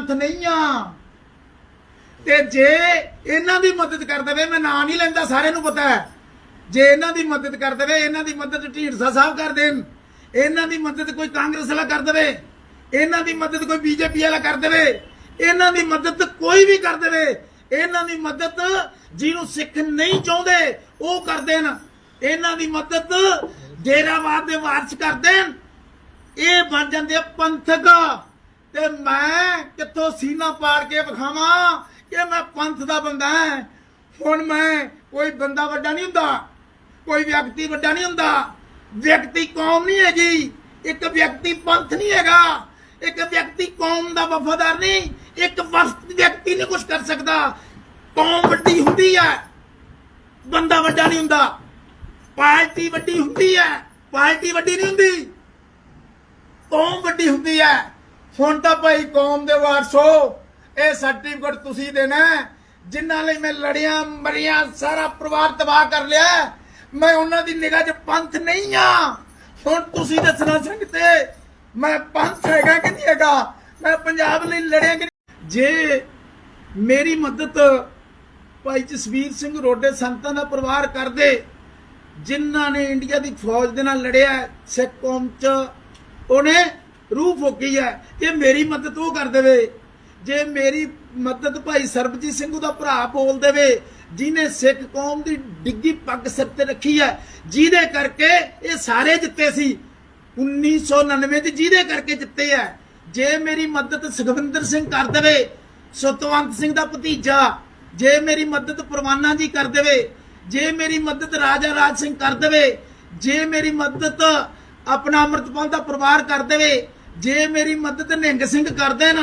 ਪੰਥ ਨਹੀਂ ਆ। ਤੇ ਜੇ ਇਹਨਾਂ ਦੀ ਮਦਦ ਕਰ ਦੇਵੇ, ਮੈਂ ਨਾਂ ਨਹੀਂ ਲੈਂਦਾ, ਸਾਰਿਆਂ ਨੂੰ ਪਤਾ ਹੈ। ਜੇ ਇਹਨਾਂ ਦੀ ਮਦਦ ਕਰ ਦੇਵੇ, ਇਹਨਾਂ ਦੀ ਮਦਦ ਢੀਂਡਸਾ ਸਾਹਿਬ ਕਰ ਦੇਣ। ਇਹਨਾਂ ਦੀ ਮਦਦ ਕੋਈ ਕਾਂਗਰਸ ਵਾਲਾ ਕਰ ਦੇਵੇ, ਇਹਨਾਂ ਦੀ ਮਦਦ ਕੋਈ ਬੀਜੇਪੀ ਵਾਲਾ ਕਰ ਦੇਵੇ, ਇਹਨਾਂ ਦੀ ਮਦਦ ਕੋਈ ਵੀ ਕਰ ਦੇਵੇ, ਇਹਨਾਂ ਦੀ ਮਦਦ ਜਿਹਨੂੰ ਸਿੱਖ ਨਹੀਂ ਚਾਹੁੰਦੇ, ਉਹ ਕਰ ਦੇਣ। ਇਹਨਾਂ ਦੀ ਮਦਦ ਡੇਰਾਵਾਦ ਦੇ ਵਾਰਸ ਕਰ ਦੇਣ। ਇਹ ਬਣ ਜਾਂਦੇ ਆ ਪੰਥਕ। ਤੇ ਮੈਂ ਕਿੱਥੋਂ ਸੀਨਾ ਪਾੜ ਕੇ ਵਿਖਾਵਾਂ? ਕਿ ਮੈਂ ਪੰਥ ਦਾ ਬੰਦਾ ਹਾਂ। ਹੁਣ ਮੈਂ ਕੋਈ ਬੰਦਾ ਵੱਡਾ ਨਹੀਂ ਹੁੰਦਾ। ਕੋਈ ਵਿਅਕਤੀ ਵੱਡਾ ਨਹੀਂ ਹੁੰਦਾ। ਵਿਅਕਤੀ ਕੌਮ ਨਹੀਂ ਹੈਗੀ। ਇੱਕ ਵਿਅਕਤੀ ਪੰਥ ਨਹੀਂ ਹੈਗਾ। ਇੱਕ ਵਿਅਕਤੀ ਕੌਮ ਦਾ ਵਫਾਦਾਰ ਨਹੀਂ। ਇੱਕ ਵਿਅਕਤੀ ਨਹੀਂ ਕੁਝ ਕਰ ਸਕਦਾ। ਕੌਮ ਵੱਡੀ ਹੁੰਦੀ ਹੈ। ਬੰਦਾ ਵੱਡਾ ਨਹੀਂ ਹੁੰਦਾ। ਪਾਰਟੀ ਵੱਡੀ ਹੁੰਦੀ ਹੈ। ਪਾਰਟੀ ਵੱਡੀ ਨਹੀਂ ਹੁੰਦੀ। ਕੌਮ ਵੱਡੀ ਹੁੰਦੀ ਹੈ। ਹੁਣ ਤਾਂ ਭਾਈ ਕੌਮ ਦੇ ਵਾਰਸੋ ਇਹ ਸਰਟੀਫਿਕੇਟ ਤੁਸੀਂ ਦੇਣਾ ਜਿਨ੍ਹਾਂ ਲਈ ਮੈਂ ਲੜੀਆਂ, ਮਰੀਆਂ, ਸਾਰਾ ਪਰਿਵਾਰ ਤਬਾਹ ਕਰ ਲਿਆ ਮੈਂ ਉਹਨਾਂ ਦੀ ਨਿਗਾਹ 'ਚ ਪੰਥ ਨਹੀਂ ਆ ਹੁਣ ਤੁਸੀਂ ਦੱਸਣਾ ਸੰਗਤੇ ਮੈਂ ਪੰਥ ਹੈਗਾ ਕਿ ਨਹੀਂ ਹੈਗਾ? ਮੈਂ ਪੰਜਾਬ ਲਈ ਲੜਿਆ ਕਿ ਜੇ ਮੇਰੀ ਮਦਦ ਭਾਈ ਜਸਵੀਰ ਸਿੰਘ ਰੋਡੇ ਸੰਤਾਂ ਦਾ ਪਰਿਵਾਰ ਕਰਦੇ, ਜਿਨ੍ਹਾਂ ਨੇ ਇੰਡੀਆ ਦੀ ਫੌਜ ਦੇ ਨਾਲ ਲੜਿਆ ਸਿੱਖ ਕੌਮ 'ਚ, ਉਹਨੇ ਰੂਹ ਫੋਕੀ ਹੈ ਕਿ ਮੇਰੀ ਮਦਦ ਉਹ ਕਰ ਦੇਵੇ। ਜੇ ਮੇਰੀ ਮਦਦ ਭਾਈ ਸਰਬਜੀਤ ਸਿੰਘ ਉਹਦਾ ਭਰਾ ਬੋਲ ਦੇਵੇ ਜਿਨੇ ਸਿੱਖ ਕੌਮ ਦੀ ਡਿੱਗੀ ਪੱਗ ਸਿਰ ਤੇ ਰੱਖੀ ਹੈ, ਜਿਹਦੇ ਕਰਕੇ ਇਹ ਸਾਰੇ ਜਿੱਤੇ ਸੀ। 1999 ਚ ਜਿਹਦੇ ਕਰਕੇ ਜਿੱਤੇ ਹੈ। ਜੇ ਮੇਰੀ ਮਦਦ ਸੁਖਵਿੰਦਰ ਸਿੰਘ ਕਰ ਦੇਵੇ, ਸਤਵੰਤ ਸਿੰਘ ਦਾ ਭਤੀਜਾ, ਜੇ ਮੇਰੀ ਮਦਦ ਪਰਵਾਨਾ ਜੀ ਕਰ ਦੇਵੇ, ਜੇ ਮੇਰੀ ਮਦਦ ਰਾਜਾ ਰਾਜ ਸਿੰਘ ਕਰ ਦੇਵੇ, ਜੇ ਮੇਰੀ ਮਦਦ ਆਪਣਾ ਅਮਰਤਪਾਲ ਦਾ ਪਰਿਵਾਰ ਕਰ ਦੇਵੇ ਜੇ ਮੇਰੀ ਮਦਦ ਨਿੰਗ ਸਿੰਘ ਕਰ ਦੇਣ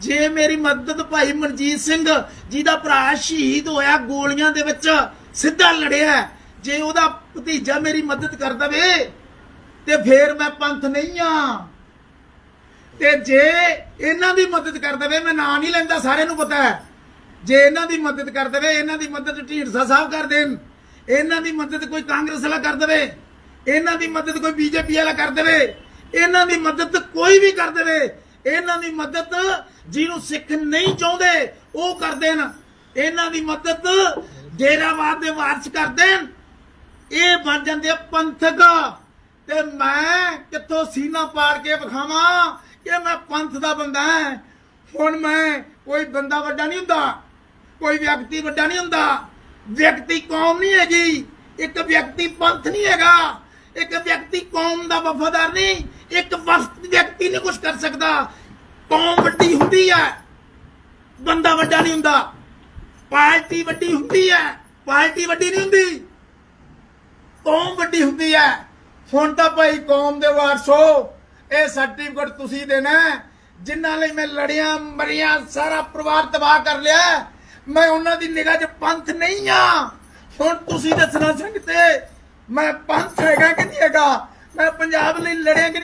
ਜੇ ਮੇਰੀ ਮਦਦ ਭਾਈ ਮਨਜੀਤ ਸਿੰਘ, ਜਿਹਦਾ ਭਰਾ ਸ਼ਹੀਦ ਹੋਇਆ ਗੋਲੀਆਂ ਦੇ ਵਿੱਚ, ਸਿੱਧਾ ਲੜਿਆ ਜੇ ਉਹਦਾ ਭਤੀਜਾ ਮੇਰੀ ਮਦਦ ਕਰ ਦੇਵੇ, ਤੇ ਫੇਰ ਮੈਂ ਪੰਥ ਨਹੀਂ ਆ ਤੇ ਜੇ ਇਹਨਾਂ ਦੀ ਮਦਦ ਕਰ ਦੇਵੇ, ਮੈਂ ਨਾਂ ਨਹੀਂ ਲੈਂਦਾ, ਸਾਰਿਆਂ ਨੂੰ ਪਤਾ ਹੈ। ਜੇ ਇਹਨਾਂ ਦੀ ਮਦਦ ਕਰ ਦੇਵੇ, ਇਹਨਾਂ ਦੀ ਮਦਦ ਢੀਂਡਸਾ ਸਾਹਿਬ ਕਰ ਦੇਣ। ਇਹਨਾਂ ਦੀ ਮਦਦ ਕੋਈ ਕਾਂਗਰਸ ਵਾਲਾ ਕਰ ਦੇਵੇ, ਇਹਨਾਂ ਦੀ ਮਦਦ ਕੋਈ ਬੀਜੇਪੀ ਵਾਲਾ ਕਰ ਦੇਵੇ ਇਹਨਾਂ ਦੀ ਮਦਦ ਕੋਈ ਵੀ ਕਰ ਦੇਵੇ, ਇਹਨਾਂ ਦੀ ਮਦਦ ਜਿਹਨੂੰ ਸਿੱਖ ਨਹੀਂ ਚਾਹੁੰਦੇ, ਉਹ ਕਰ ਦੇਣ। ਇਹਨਾਂ ਦੀ ਮਦਦ ਡੇਰਾਵਾਦ ਦੇ ਵਾਰਸ ਕਰ ਦੇਣ। ਇਹ ਬਣ ਜਾਂਦੇ ਪੰਥਕ। ਤੇ ਮੈਂ ਕਿੱਥੋਂ ਸੀਨਾ ਪਾੜ ਕੇ ਵਿਖਾਵਾਂ ਕਿ ਮੈਂ ਪੰਥ ਦਾ ਬੰਦਾ ਹਾਂ। ਹੁਣ ਮੈਂ ਕੋਈ ਬੰਦਾ ਵੱਡਾ ਨਹੀਂ ਹੁੰਦਾ, ਕੋਈ ਵਿਅਕਤੀ ਵੱਡਾ ਨਹੀਂ ਹੁੰਦਾ। ਵਿਅਕਤੀ ਕੌਮ ਨਹੀਂ ਹੈਗੀ, ਇੱਕ ਵਿਅਕਤੀ ਪੰਥ ਨਹੀਂ ਹੈਗਾ, ਇੱਕ ਵਿਅਕਤੀ ਕੌਮ ਦਾ ਵਫਾਦਾਰ ਨਹੀਂ। ਇੱਕ ਵਕਤ ਵਿਅਕਤੀ ਨਹੀਂ ਕੁਝ ਕਰ ਸਕਦਾ। ਕੌਮ ਵੱਡੀ ਹੁੰਦੀ ਹੈ। ਬੰਦਾ ਵੱਡਾ ਨਹੀਂ ਹੁੰਦਾ। ਪਾਰਟੀ ਵੱਡੀ ਹੁੰਦੀ ਹੈ। ਪਾਰਟੀ ਵੱਡੀ ਨਹੀਂ ਹੁੰਦੀ। ਕੌਮ ਵੱਡੀ ਹੁੰਦੀ ਹੈ। ਹੁਣ ਤਾਂ ਭਾਈ ਕੌਮ ਦੇ ਵਾਰਸੋ ਇਹ ਸਰਟੀਫਿਕੇਟ ਤੁਸੀਂ ਦੇਣਾ ਹੈ। ਜਿਨ੍ਹਾਂ ਲਈ ਮੈਂ ਲੜਿਆ, ਮਰਿਆ, ਸਾਰਾ ਪਰਿਵਾਰ ਤਬਾਹ ਕਰ ਲਿਆ ਮੈਂ ਉਹਨਾਂ ਦੀ ਨਿਗਾਹ 'ਚ ਪੰਥ ਨਹੀਂ ਆ ਹੁਣ ਤੁਸੀਂ ਦੱਸਣਾ ਸੰਗਤੇ ਮੈਂ ਪੰਥ ਹੈਗਾ ਕਿ ਨਹੀਂ ਹੈਗਾ? ਮੈਂ ਪੰਜਾਬ ਲਈ ਲੜਿਆ ਕਿ